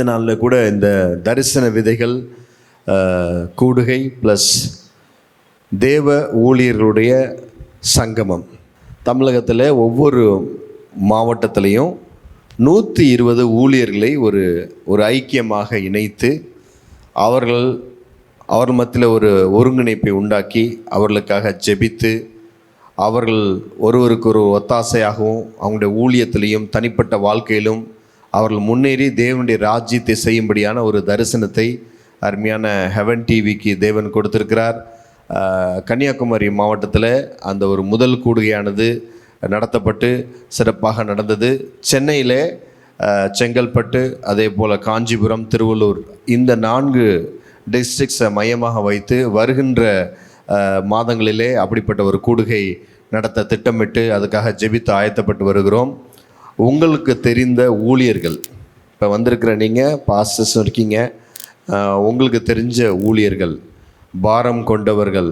இந்த நாளில் கூட இந்த தரிசன விதைகள் கூடுகை ப்ளஸ் தேவ ஊழியர்களுடைய சங்கமம். தமிழகத்தில் ஒவ்வொரு மாவட்டத்திலையும் நூற்றி இருபது ஊழியர்களை ஒரு ஒரு ஐக்கியமாக இணைத்து அவர்கள் அவர் மத்தியில் ஒரு ஒருங்கிணைப்பை உண்டாக்கி அவர்களுக்காக ஜெபித்து அவர்கள் ஒருவருக்கு ஒரு ஒத்தாசையாகவும் அவங்களுடைய ஊழியத்திலையும் தனிப்பட்ட வாழ்க்கையிலும் அவர்கள் முன்னேறி தேவனுடைய ராஜ்யத்தை செய்யும்படியான ஒரு தரிசனத்தை அருமையான ஹெவன் டிவிக்கு தேவன் கொடுத்திருக்கிறார். கன்னியாகுமரி மாவட்டத்தில் அந்த ஒரு முதல் கூடுகையானது நடத்தப்பட்டு சிறப்பாக நடந்தது. சென்னையில் செங்கல்பட்டு அதே போல் காஞ்சிபுரம் திருவள்ளூர் இந்த நான்கு டிஸ்ட்ரிக்ஸை மையமாக வைத்து வருகின்ற மாதங்களிலே அப்படிப்பட்ட ஒரு கூடுகை நடத்த திட்டமிட்டு அதுக்காக ஜெபித்து ஆயத்தப்பட்டு வருகிறோம். உங்களுக்கு தெரிந்த ஊழியர்கள். இப்போ வந்திருக்கிற நீங்கள் பாஸ்டர்ஸும் இருக்கீங்க. உங்களுக்கு தெரிஞ்ச ஊழியர்கள் பாரம் கொண்டவர்கள்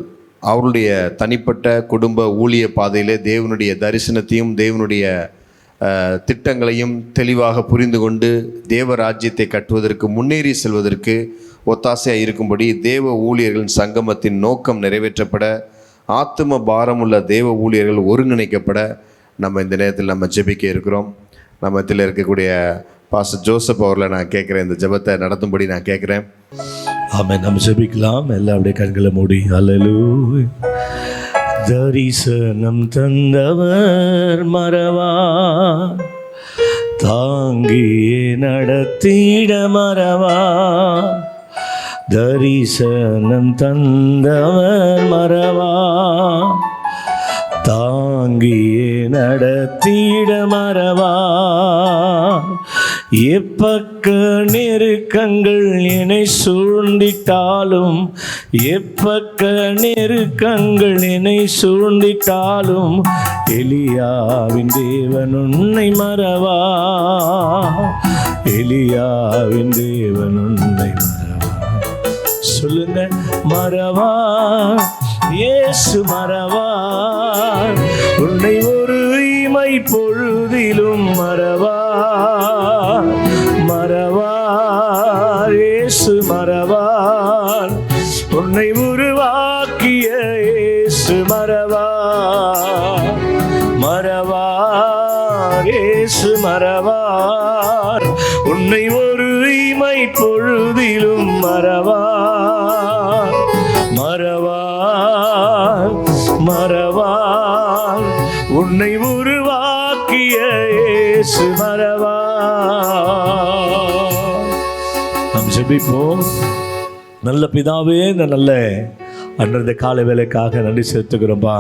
அவருடைய தனிப்பட்ட குடும்ப ஊழிய பாதையிலே தேவனுடைய தரிசனத்தையும் தேவனுடைய திட்டங்களையும் தெளிவாக புரிந்து கொண்டு தேவ ராஜ்யத்தை கட்டுவதற்கு முன்னேறி செல்வதற்கு ஒத்தாசையாக இருக்கும்படி தேவ ஊழியர்களின் சங்கமத்தின் நோக்கம் நிறைவேற்றப்பட ஆத்தும பாரமுள்ள தேவ ஊழியர்கள் ஒருங்கிணைக்கப்பட நம்ம இந்த நேரத்தில் நம்ம ஜெபிக்க இருக்கிறோம். நம்ம இதில் இருக்கக்கூடிய பாச ஜோசப் அவர்களை நான் கேட்குறேன். இந்த ஜெபத்தை நடத்தும்படி நான் கேட்குறேன். ஆமாம் நம்ம ஜெபிக்கலாம். எல்லாம் அப்படியே கண்களை மூடி. அலலு தரிசனம் தந்தவர் மறவா. தாங்கியே நடத்திட மறவா. தரிசனம் தந்தவர் மறவா. தாங்கியே நடத்திட மறவா? எப்பக்க நெருக்கங்கள் என்னை சூழ்ந்திட்டாலும் எப்பக்க நெருக்கங்கள் என்னை சூழ்ந்திட்டாலும் எலியாவின் தேவன் உன்னை மறவா? எலியாவின் தேவன் உன்னை மறவா? சொல்லுங்க மறவா? இயேசு மறவா? உன்னை ஒரு இமை பொழுதிலும் மறவா மறவா ஏசு மறவா. உன்னை உருவாக்கிய இயேசு மரவா நாம் ஜெபிப்போம். நல்ல பிதாவே இந்த நல்ல அன்றந்த கால வேலைக்காக நன்றி செலுத்துகிறோம்பா.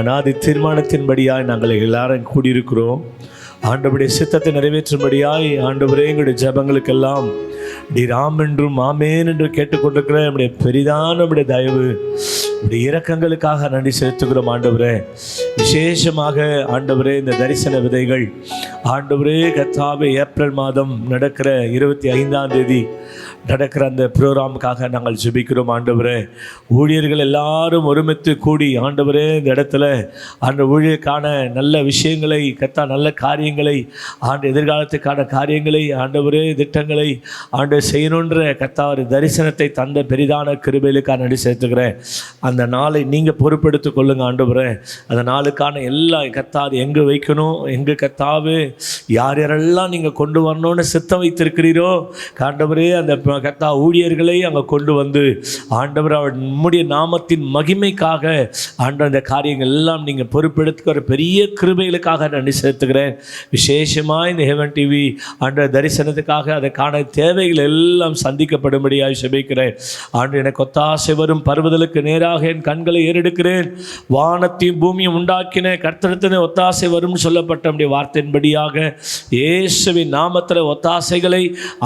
அனாதி தீர்மானத்தின்படியாய் நாங்கள் எல்லாரும் கூடியிருக்கிறோம். ஆண்டவருடைய சித்தத்தை நிறைவேற்றும்படியாய் ஆண்டவரே எங்களுடைய ஜெபங்களுக்கெல்லாம் டி ராம் என்றும் ஆமேன் என்று கேட்டுக்கொண்டிருக்கிற நம்முடைய பெரிதான நம்முடைய தயவு. உடைய இரக்கங்களுக்காக நன்றி செலுத்துகிறோம் ஆண்டவரே. விசேஷமாக ஆண்டவரே இந்த தரிசன விதைகள். ஆண்டவரே கத்தாவே ஏப்ரல் மாதம் நடக்கிற இருபத்தி ஐந்தாம் தேதி நடக்கிற அந்த ப்ரோக்ராமுக்காக நாங்கள் ஜெபிக்கிறோம் ஆண்டவரே. ஊழியர்கள் எல்லாரும் ஒருமித்து கூடி ஆண்டவரே இந்த இடத்துல அந்த ஊழியருக்கான நல்ல விஷயங்களை கத்தா நல்ல காரியங்களை ஆண்டு எதிர்காலத்துக்கான காரியங்களை ஆண்டவரே திட்டங்களை ஆண்டு செய்யணுன்ற கத்தா ஒரு தரிசனத்தை தந்த பெரிதான கிருபைகளுக்காக நடி சேர்த்துக்கிறேன் அந்த நாளை நீங்கள் பொறுப்பெடுத்து கொள்ளுங்க ஆண்டவரே. அந்த நாளுக்கான எல்லா கத்தாது எங்கே வைக்கணும் எங்கே கத்தாவு யார் யாரெல்லாம் நீங்கள் கொண்டு வரணும்னு சித்தம் வைத்திருக்கிறீரோ ஆண்டவரே அந்த கர்த்தா ஊழியர்களை அங்கே கொண்டு வந்து ஆண்டவர் அவர் நம்முடைய நாமத்தின் மகிமைக்காக ஆண்டவர் அந்த காரியங்கள் எல்லாம் நீங்கள் பொறுப்பெடுத்துக்கிற பெரிய கிருபைகளுக்காக நன்றி செலுத்துகிறேன். விசேஷமாக இந்த ஹெவன் டிவி ஆண்ட தரிசனத்துக்காக அதற்கான தேவைகள் எல்லாம் சந்திக்கப்படும்படியாக செபிக்கிறேன். ஆண்டு எனக்கு ஒத்தாசை வரும் பருவதலுக்கு நேராக என் கண்களை ஏறெடுக்கிறேன். வானத்தையும் பூமியும் உண்டாக்கின கர்த்தனத்தின ஒத்தாசை வரும்னு சொல்லப்பட்ட நம்முடைய வார்த்தையின்படியாக இயேசுவின் நாமத்தில் ஒத்தாசைகளை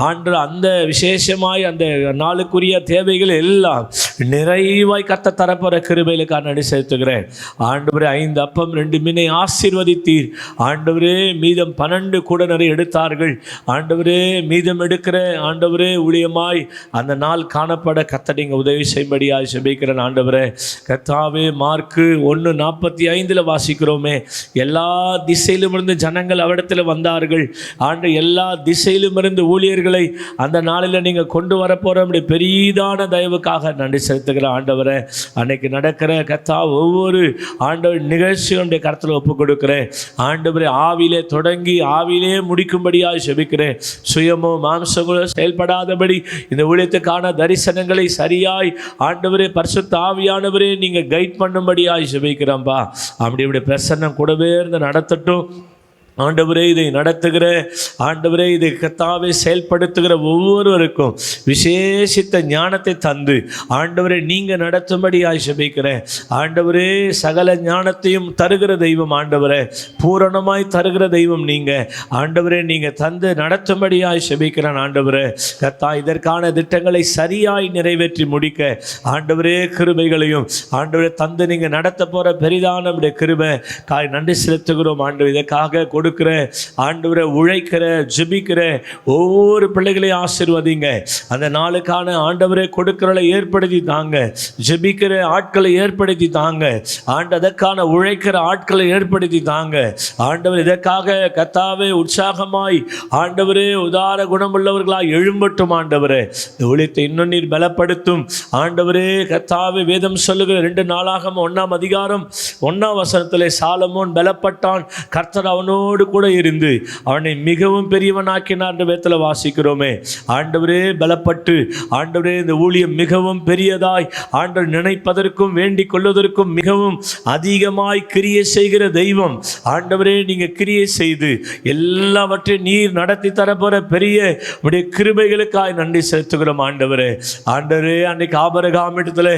ஆண்டு அந்த விசேஷ நிச்சயமாய் அந்த நாளுக்குரிய தேவைகள் எல்லாம் நிறைவாய் கத்த தரப்போகிற கிருபையிலுக்காக நடி செலுத்துகிறேன். ஆண்டவரே ஐந்து அப்பம் ரெண்டு மீனை ஆசீர்வதித்தீர். ஆண்டவரே மீதம் பன்னெண்டு கூட நிறைய எடுத்தார்கள். ஆண்டவரே மீதம் எடுக்கிற ஆண்டவரே ஊழியமாய் அந்த நாள் காணப்பட கத்த நீங்கள் உதவி செய்யும்படியாக செபிக்கிறேன். ஆண்டவரே கத்தாவே மார்க்கு ஒன்று நாற்பத்தி ஐந்தில் வாசிக்கிறோமே. எல்லா திசையிலும் இருந்து ஜனங்கள் அவரிடத்தில் வந்தார்கள். ஆண்டு எல்லா திசையிலும் இருந்து ஊழியர்களை அந்த நாளில் நீங்கள் கொண்டு வர அப்படி பெரிதான தயவுக்காக நன்றி செலுத்துகிற ஆண்டவரை அன்னைக்கு நடக்கிற கத்தா ஒவ்வொரு ஆண்டவர் நிகழ்ச்சிகளுடைய கருத்தில் ஒப்பு கொடுக்குறேன். ஆண்டவரை ஆவிலே தொடங்கி ஆவிலே முடிக்கும்படியாக செபிக்கிறேன். சுயமோ மாம்சங்களோ செயல்படாதபடி இந்த ஊழியத்துக்கான தரிசனங்களை சரியாய் ஆண்டவரே பரிசுத்த ஆவியானவரே நீங்கள் கைட் பண்ணும்படியாய் செபிக்கிறோம்ப்பா அப்படி இப்படி பிரசன்னம் கூடவே இருந்து நடத்தட்டும். ஆண்டவரே இதை நடத்துகிற ஆண்டவரே இதை கத்தாவே செயல்படுத்துகிற ஒவ்வொருவருக்கும் விசேஷித்த ஞானத்தை தந்து ஆண்டவரே நீங்கள் நடத்தும்படி ஆசபிக்கிறேன் ஆண்டவரே சகல ஞானத்தையும் தருகிற தெய்வம் ஆண்டவரே பூரணமாய் தருகிற தெய்வம் நீங்கள் ஆண்டவரே நீங்கள் தந்து நடத்தும்படி ஆசபிக்கிறேன் ஆண்டவரே. கத்தா இதற்கான திட்டங்களை சரியாய் நிறைவேற்றி முடிக்க ஆண்டவரே கிருபைகளையும் ஆண்டவரே தந்து நீங்கள் நடத்த போகிற பெரிதான கிருபை. காய் நன்றி செலுத்துகிறோம் ஆண்டு இதற்காக கொடுக்குற ஆண்டவரை உழைக்கிற ஜெபிக்கிற ஒவ்வொரு பிள்ளைகளையும் ஆசிர்வதிங்க. அந்த நாளுக்கான ஆண்டவரை கொடுக்கிறலை ஏற்படுத்தி தாங்க. ஜெபிக்கிற ஆட்களை ஏற்படுத்தி தாங்க. ஆண்டு அதற்கான உழைக்கிற ஆட்களை ஏற்படுத்தி தாங்க. ஆண்டவர் இதற்காக கத்தாவே உற்சாகமாய் ஆண்டவரே உதார குணமுள்ளவர்களாய் எழும்பட்டும் ஆண்டவரே. இந்த ஊழியத்தை இன்னும் நீர் பலப்படுத்தும். ஆண்டவரே கத்தாவே வேதம் சொல்லுகிற ரெண்டு நாளாக ஒன்றாம் அதிகாரம் ஒன்றாம் வசனத்திலே சாலமோன் பலப்பட்டான். கர்த்தர் அவனோடு அவனோடு கூட இருந்து அவனை மிகவும் பெரியவனாக்கினார் என்ற வேத்தில் வாசிக்கிறோமே. ஆண்டவரே பலப்பட்டு ஆண்டவரே இந்த ஊழியம் மிகவும் பெரியதாய். ஆண்டவர் நினைப்பதற்கும் வேண்டிக் கொள்வதற்கும் மிகவும் அதிகமாய் கிரியை செய்கிற தெய்வம். ஆண்டவரே நீங்கள் கிரியை செய்து எல்லாவற்றையும் நீர் நடத்தி தரப்போற பெரிய உடைய கிருபைகளுக்காய் நன்றி செலுத்துகிறோம் ஆண்டவரே. ஆண்டவரே அன்னைக்கு ஆபரகாம் இடத்துல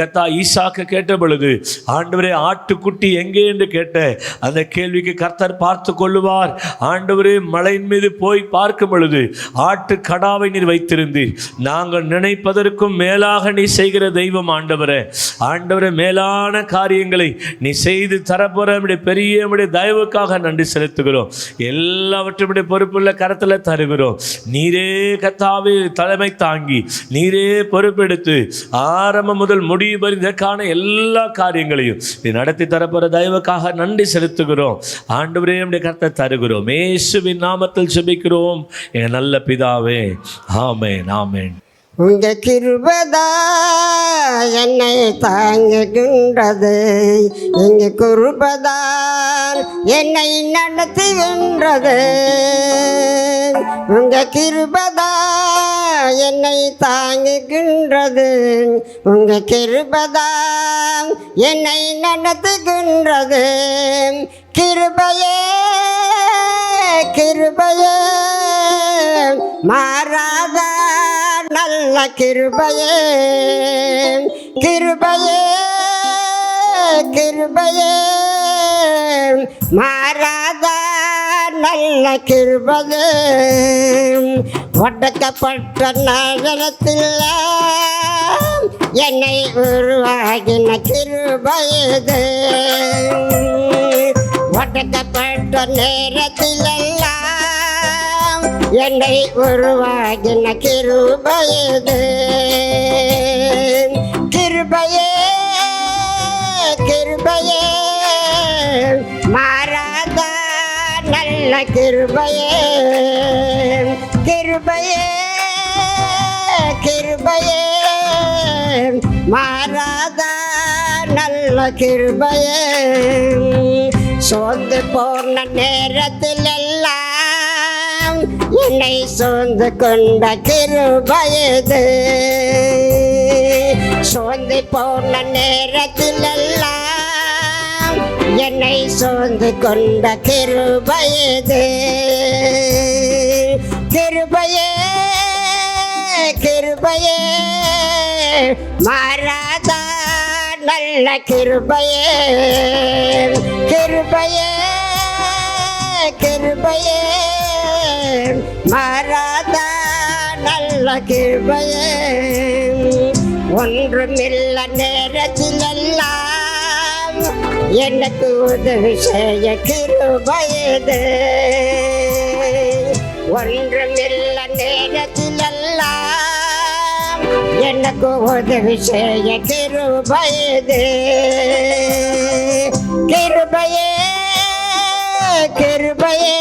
கத்தா ஈசாக்க கேட்ட பொழுது ஆண்டவரே ஆட்டுக்குட்டி எங்கே என்று கேட்ட அந்த கேள்விக்கு கர்த்தர் பார்த்து கொள்ளுவார் ஆண்டவரே மலையின் மீது போய் பார்க்கும் பொழுது ஆட்டு கடாவை நீர் வைத்திருந்தீர். நாங்கள் நினைப்பதற்கும் மேலாக நீ செய்கிற தெய்வம் ஆண்டவரே. ஆண்டவரே மேலான காரியங்களை நீ செய்து தரப்போற பெரிய தயவுக்காக நன்றி செலுத்துகிறோம். எல்லாவற்றும் பொறுப்புள்ள கரத்தில் தருகிறோம். நீரே கத்தாவே தலைமை தாங்கி நீரே பொறுப்பெடுத்து ஆரம்பம் முதல் முடிவு வரை இதற்கான எல்லா காரியங்களையும் நீ நடத்தி தரப்போற தயவுக்காக நன்றி செலுத்துகிறோம். ஆண்டவரே கருத்தை தருகிறோம். ஏசுவின் நாமத்தில் செபிக்கிறோம் என் நல்ல பிதாவே ஆமேன் ஆமேன். உங்க கிருபதா என்னை தாங்குகின்றது. இங்கு குருபதான் என்னை நடத்துகின்றது. உங்க கிருபதா என்னை தாங்குகின்றது. உங்க கிருபதா என்னை நடத்துகின்றது. கிருபையே கிருபையே. மாறாத நல்ல கிருபையே கிருபையே கிருபையே. மாறாத நல்ல கிருபையே. ஒடுக்கப்பட்ட நகரத்தில் என்னை உருவாகின கிருபையது ஒடுக்கப்பட்ட நேரத்திலெல்லாம் என்னை உருவாகின கிருபயது. கிருபையே கிருபையே மாறாத நல்ல கிருபையே. கிருபையே கிருபையே மாறாத நல்ல கிருபையே. சோர்ந்து போன நேரத்தில் எல்லாம் என்னை சோர்ந்து கொண்ட திருபயது சோர்ந்து போன நேரத்தில் எல்லாம் என்னை சோர்ந்து கொண்ட திருபயது கிருபையே கிருபையே மாறா நல்ல கிருபையே கிருபையே கிருபையே. மாறாத நல்ல கிருபையே. ஒன்றுமில்ல நேரத்திலெல்லாம் எனக்கு உதவி செய்ய கிருபையது. ஒன்றுமில்ல நேரத்திலெல்லாம் எனக்கு உதவி செய்ய கிருபையது கிருபையே கிருபையே.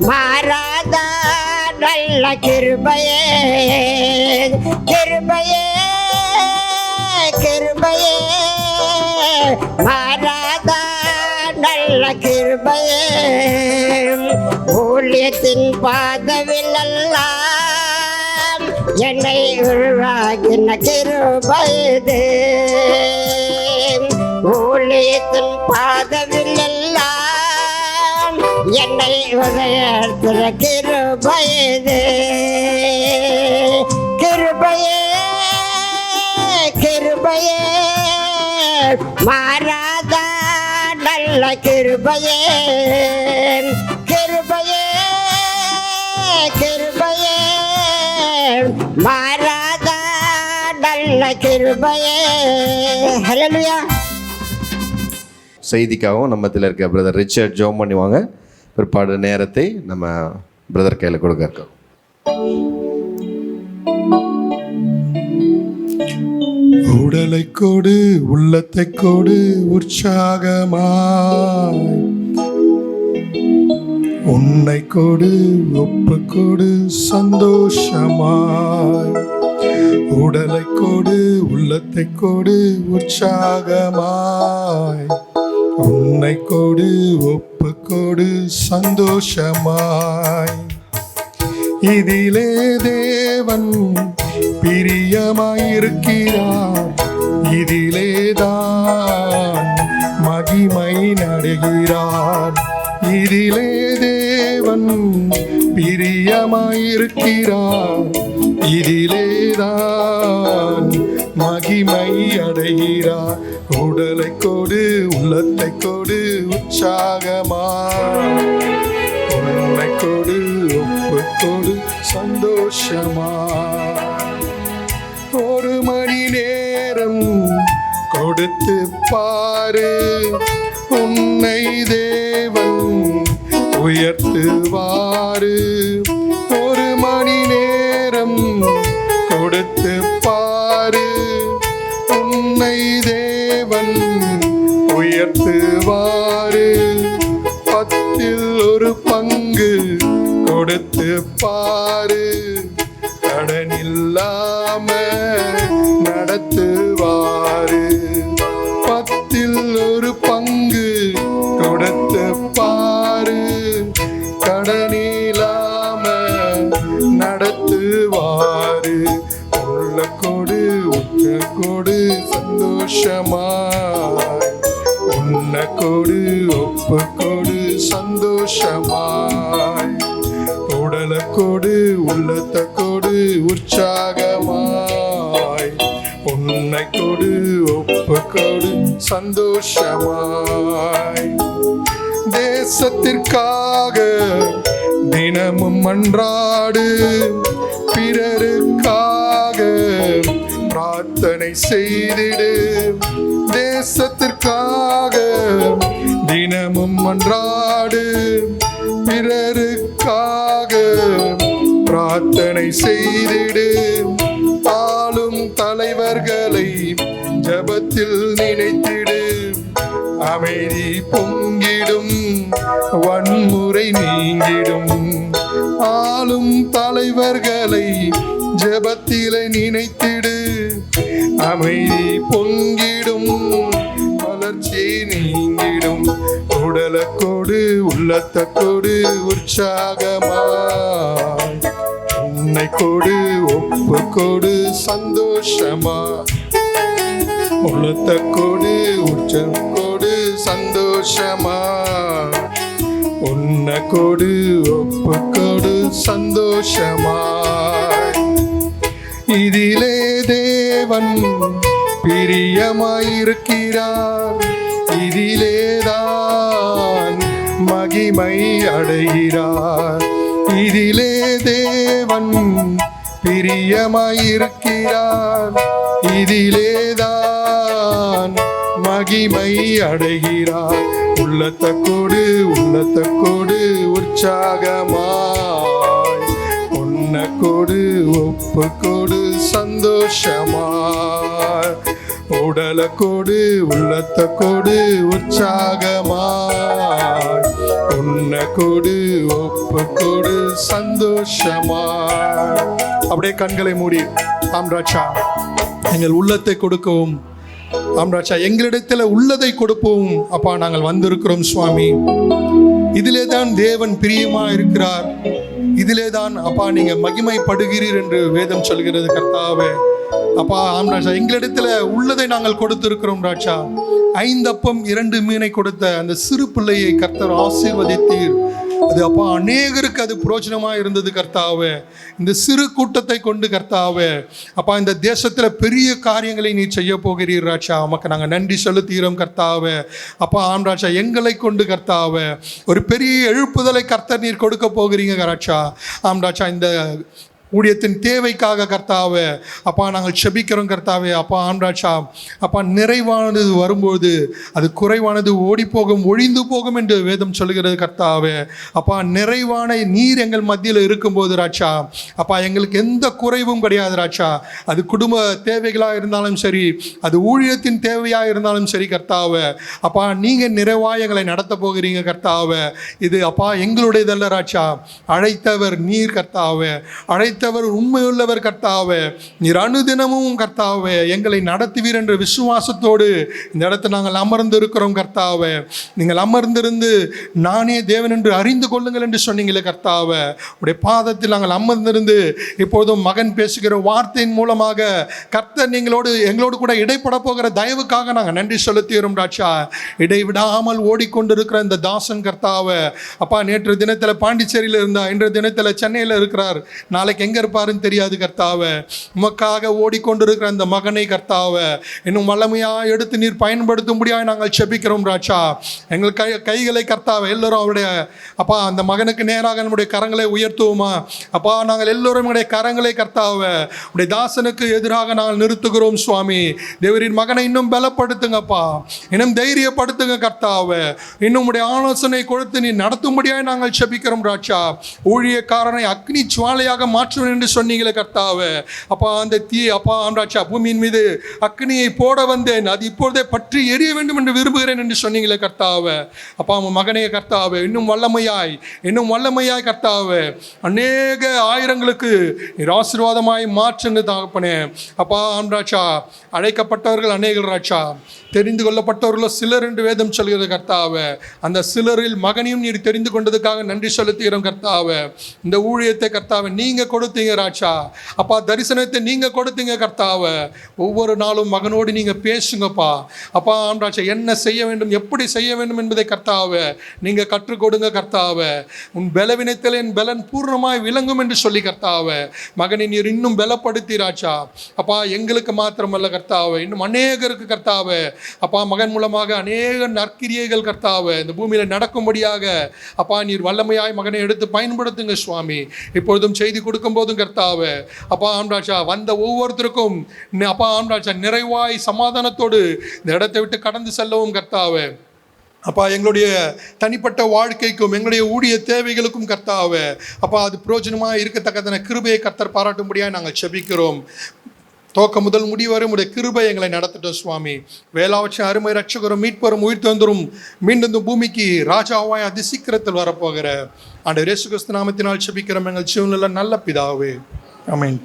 மாறாத நல்ல கிருபையே. கிருபையே கிருபையே. மாறாத நல்ல கிருபையே. ஊழியத்தின் பாதவிலெல்லாம் என்னை உருவாகின கிருபைது ஊழியத்தின் பாதவிலெல்லாம் என்னை உதயத்திர கிருபைது கிருபையே கிருபையே மாறாத நல்ல கிருபையே கிருபையே. கிருபையே செய்திக்காகவும் நம்ம இதில் இருக்க பிரதர் ரிச்சர்ட் ஜோம் பண்ணுவாங்க. பிற்பாடு நேரத்தை நம்ம பிரதர் கையில் கொடுக்க இருக்கோம். உடலை கொடு உள்ளத்தை கொடு உற்சாகமாய். உன்னை கொடு ஒப்பு கொடு சந்தோஷமாய். உடலை கொடு உள்ளத்தை கொடு உற்சாகமாய். உன்னை கொடு ஒப்பு கொடு சந்தோஷமாய். இதிலே தேவன் பிரியமாயிருக்கிறார். இதிலே தான் மகிமை நடுகிறார். இதிலே தேவன் பிரியமாயிருக்கிறார். இதிலேதான் மகிமை அடைகிறார் உடலை கொடு உள்ளத்தை கொடு உற்சாகமா. உண்மை கொடு ஒப்பு கொடு சந்தோஷமா. ஒரு மணி நேரம் கொடுத்து பாரு. உன்னை தேவன் உயர்த்துவாரு. ஒரு மணி நேரம் பாரு. கடன் இல்லாம நடத்துவாரு பத்தில் ஒரு பங்கு கொடுத்து பாரு. கடன் இல்லாம நடத்துவாரு உள்ள கொடு உள்ள கொடு சந்தோஷமா. உன்ன கொடு ஒப்பு கொடு சந்தோஷமா. கொடு உள்ளத்த கொடு உற்சாகமாய். உன்னை கொடு ஒப்பு கொடு சந்தோஷமாய். தேசத்திற்காக தினமும் மன்றாடு பிறருக்காக பிரார்த்தனை செய்திடு. தேசத்திற்காக தினமும் மன்றாடு பிரார்த்தனை செய்திடு. ஆளும் தலைவர்களை ஜபத்தில் நினைத்திடு. அமைதி பொங்கிடும் வன்முறை நீங்கிடும். ஆளும் தலைவர்களை ஜபத்தில நினைத்திடு. அமைதி பொங்கிடும் வளர்ச்சி நீங்கிடும். உடலக்கோடு உள்ளத்தக்கோடு உற்சாகமா. உன்னை கொடு ஒப்பு கொடு சந்தோஷமா? உள்ளத்தை கொடு உச்சம் கொடு சந்தோஷமா? உன்னை கொடு ஒப்பு கொடு சந்தோஷமா? இதிலே தேவன் பிரியமாயிருக்கிறார். இதிலேதான் மகிமை அடைகிறார். இதிலே தேவன் அவன் பிரியமாயிருக்கிறான். இதிலேதான் மகிமை அடைகிறார். உள்ளத்தக்கோடு உள்ளத்தக்கோடு உற்சாகமாய். உன்னக்கோடு ஒப்புக்கோடு சந்தோஷமாய். உடலக்கோடு உள்ளத்தக்கோடு உற்சாகமாய். உன்னக்கோடு சந்தோஷமா? அப்படியே கண்களை மூடி ஆம்ராட்சா எங்கள் உள்ளத்தை கொடுக்கவும். ராஜா எங்களிடத்தில் உள்ளதை கொடுப்போம். அப்பா நாங்கள் வந்திருக்கிறோம் சுவாமி. இதிலே தான் தேவன் பிரியமா இருக்கிறார். இதிலே தான் அப்பா நீங்க மகிமைப்படுகிறீர் என்று வேதம் சொல்கிறது கர்த்தாவே. அப்பா ஆம் ராஜா எங்களிடத்துல உள்ளதை நாங்கள் கொடுத்திருக்கிறோம் ராஜா. ஐந்தப்பம் இரண்டு மீனை கொடுத்த அந்த சிறு பிள்ளையை கர்த்தர் ஆசீர்வதித்தீர். அது அப்பா அநேகருக்கு அது புரோஜனமாக இருந்தது கர்த்தாவே. இந்த சிறு கூட்டத்தை கொண்டு கர்த்தாவே. அப்பா இந்த தேசத்தில் பெரிய காரியங்களை நீ செய்ய போகிறீர் ராஜா. உமக்கு நாங்கள் நன்றி செலுத்துகிறோம் கர்த்தாவே. அப்பா ஆம் ராஜா எங்களை கொண்டு கர்த்தாவே. ஒரு பெரிய எழுப்புதலை கர்த்தர் நீர் கொடுக்க போகிறீங்க ராஜா. ஆம் ராஜா இந்த ஊழியத்தின் தேவைக்காக கர்த்தாவே. அப்பா நாங்கள் செபிக்கிறோம் கர்த்தாவே. அப்பா ஆண்டாட்சா அப்பா நிறைவானது வரும்போது அது குறைவானது ஓடி போகும் ஒழிந்து போகும் என்று வேதம் சொல்கிறது கர்த்தாவே. அப்பா நிறைவான நீர் எங்கள் மத்தியில் இருக்கும்போது ராட்சா. அப்பா எங்களுக்கு எந்த குறைவும் கிடையாது ராட்சா. அது குடும்ப தேவைகளாக இருந்தாலும் சரி அது ஊழியத்தின் தேவையாக இருந்தாலும் சரி கர்த்தாவே. அப்பா நீங்கள் நிறைவாக எங்களை நடத்த போகிறீங்க கர்த்தாவே. இது அப்பா எங்களுடையதல்ல ராட்சா. அழைத்தவர் நீர் கர்த்தாவே. அழைத்தவர் உண்மையுள்ளவர் கர்த்தாவே. நீர் அணுதினமும் கர்த்தாவே. எங்களை நடத்துவீர் என்ற விசுவாசத்தோடு இந்த இடத்துல நாங்கள் அமர்ந்து இருக்கிறோம் கர்த்தாவே. நீங்கள் அமர்ந்திருந்து நானே தேவன் என்று அறிந்து கொள்ளுங்கள் என்று சொன்னீங்களே கர்த்தாவே. உடைய பாதத்தில் நாங்கள் அமர்ந்திருந்து இப்போதும் மகன் பேசுகிற வார்த்தையின் மூலமாக கர்த்தர் நீங்களோடு எங்களோடு கூட இடைப்பட போகிற தயவுக்காக நாங்கள் நன்றி செலுத்துகிறோம் ராட்சா இடைவிடாமல் ஓடிக்கொண்டிருக்கிற இந்த தாசன் கர்த்தாவை. அப்பா நேற்று தினத்தில் பாண்டிச்சேரியில் இருந்தா இன்று தினத்தில் சென்னையில் இருக்கிறார். நாளைக்கு எங்கே இருப்பாருன்னு தெரியாது கர்த்தாவை. உமக்காக ஓடிக்கொண்டிருக்கிற அந்த மகனை கர்த்தாவை. இன்னும் வல்லமையாக எடுத்து நீர் பயன்படுத்தும்படியாக நாங்கள் செபிக்கிறோம் ராஜா. எங்கள் கை கைகளை கர்த்தாவை எல்லோரும் அவருடைய அப்பா அந்த மகனுக்கு நேராக நம்முடைய கரங்களை உயர்த்துவோமா. அப்பா நாங்கள் எல்லோரும் உடைய கரங்களை கர்த்தாவை உடைய தாசனுக்கு எதிராக நாங்கள் நிறுத்துகிறோம் சுவாமி. தேவரின் மகனை இன்னும் பலப்படுத்துங்கப்பா. இன்னும் தைரியப்படுத்துங்க கர்த்தாவை. இன்னும் உடைய ஆலோசனை கொடுத்து நீ நடத்தும்படியாக நாங்கள் செபிக்கிறோம் ராஜா. ஊழியக்காரனை அக்னி ஜுவாலையாக மாற்றுவேன் என்று சொன்னீங்களே கர்த்தாவே. அப்பா அந்த தீ அப்பா ஆம்ராட்சா பூமியின் மீது அக்னியை போட வந்தேன். அது இப்பொழுதே பற்றி எரிய வேண்டும் என்று விரும்புகிறேன் என்று சொன்னீங்களே கர்த்தாவே. அப்பா உன் மகனே கர்த்தாவே இன்னும் வல்லமையாய் இன்னும் வல்லமையாய் கர்த்தாவே. அநேக ஆயிரங்களுக்கு நீர் ஆசீர்வாதமாய் மாற்றுங்க தகப்பனே. அப்பா ஆண்டாட்சா அழைக்கப்பட்டவர்கள் அநேகர் ராட்சா. தெரிந்து கொள்ளப்பட்டவர்களோ சிலர் என்று வேதம் சொல்கிறது கர்த்தாவே. அந்த சிலரில் மகனையும் நீர் தெரிந்து கொண்டதுக்காக நன்றி செலுத்துகிறோம் கர்த்தாவே. இந்த ஊழியத்தை கர்த்தாவே நீங்க கொடுத்தீங்க ராஜா. அப்பா தரிசனத்தை நீங்க கொடுத்தீங்க கர்த்தாவை. ஒவ்வொரு நாளும் மகனோடு நீங்க பேசுங்கப்பா. அப்பா ஆம்ராஜா என்ன செய்ய வேண்டும் எப்படி செய்ய வேண்டும் என்பதை கர்த்தாவை. நீங்க கற்றுக் கொடுங்க கர்த்தாவை. உன் பலவினத்தில் என் பலன் பூர்ணமாய் விளங்கும் என்று சொல்லி கர்த்தாவை. மகனை நீர் இன்னும் பலப்படுத்தி ராஜா. அப்பா எங்களுக்கு மாத்திரமல்ல கர்த்தாவை. இன்னும் அநேகருக்கு கர்த்தாவை. அப்பா மகன் மூலமாக அநேக நற்கிரியைகள் கர்த்தாவை. இந்த பூமியில் நடக்கும்படியாக அப்பா நீர் வல்லமையாய் மகனை எடுத்து பயன்படுத்துங்க சுவாமி. இப்பொழுதும் செய்தி கொடுக்கும் போதும் கர்த்தாவே அப்பா ஆம்ராஜா வந்த ஒவ்வொருத்தருக்கும் அப்பா ஆம்ராஜா நிறைவாய் சமாதானத்தோடு இந்த இடத்தை விட்டு கடந்து செல்லவும் கர்த்தாவே. அப்பா எங்களுடைய தனிப்பட்ட வாழ்க்கைக்கும் எங்களுடைய ஊழிய தேவைகளுக்கும் கர்த்தாவே அப்பா அது பிரயோஜனமாக இருக்கத்தக்கதான கிருபையை கர்த்தர் பாராட்டும்படியாக நாங்கள் செபிக்கிறோம். தோக்க முதல் முடிவரை உடைய கிருபை எங்களை நடத்திட்டோம் சுவாமி. வேளாவட்ச அருமை ரட்சகரும் மீட்பரும் உயிர் தந்துரும் மீண்டும் இந்த பூமிக்கு ராஜாவாய் அதி சீக்கிரத்தில் வரப்போகிற ஆண்டு ரேசு கிறிஸ்து நாமத்தினால் செபிக்கிறோம். எங்கள் ஜீவனில் நல்ல பிதாவே.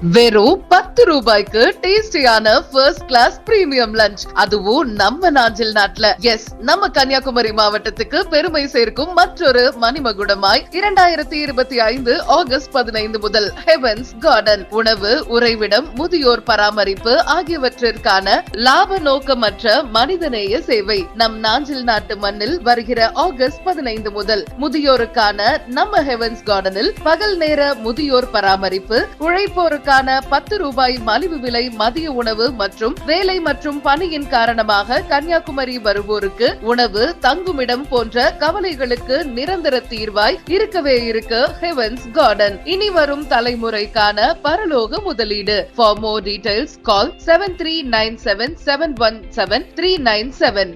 வெறும் பத்து ரூபாய்க்கு டேஸ்டியான ஃபர்ஸ்ட் கிளாஸ் பிரீமியம் லஞ்ச் அதுவும் நம்ம நாஞ்சில் நாட்டுல. எஸ் நம்ம கன்னியாகுமரி மாவட்டத்துக்கு பெருமை சேர்க்கும் மற்றொரு மணிமகுடமாய் இரண்டாயிரத்தி இருபத்தி ஐந்து ஆகஸ்ட் பதினைந்து முதல் ஹெவன்ஸ் கார்டன் உணவு உறைவிடம் முதியோர் பராமரிப்பு ஆகியவற்றிற்கான லாப நோக்கமற்ற மனிதநேய சேவை. நம் நாஞ்சில் நாட்டு மண்ணில் வருகிற ஆகஸ்ட் பதினைந்து முதல் முதியோருக்கான நம்ம ஹெவன்ஸ் கார்டனில் பகல் நேர முதியோர் பராமரிப்பு உழை உழைப்போருக்கான பத்து ரூபாய் மலிவு விலை மதிய உணவு மற்றும் வேலை மற்றும் பணியின் காரணமாக கன்னியாகுமரி வருவோருக்கு உணவு தங்குமிடம் போன்ற கவலைகளுக்கு நிரந்தர தீர்வாய் இருக்கவே இருக்கு ஹெவன்ஸ் கார்டன் இனி வரும் தலைமுறைக்கான பரலோக முதலீடு. For more details call seven three nine seven seven one seven three nine seven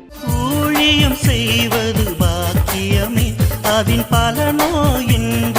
செய்வது பாக்கியமே. அதன் பலனோ இன்ப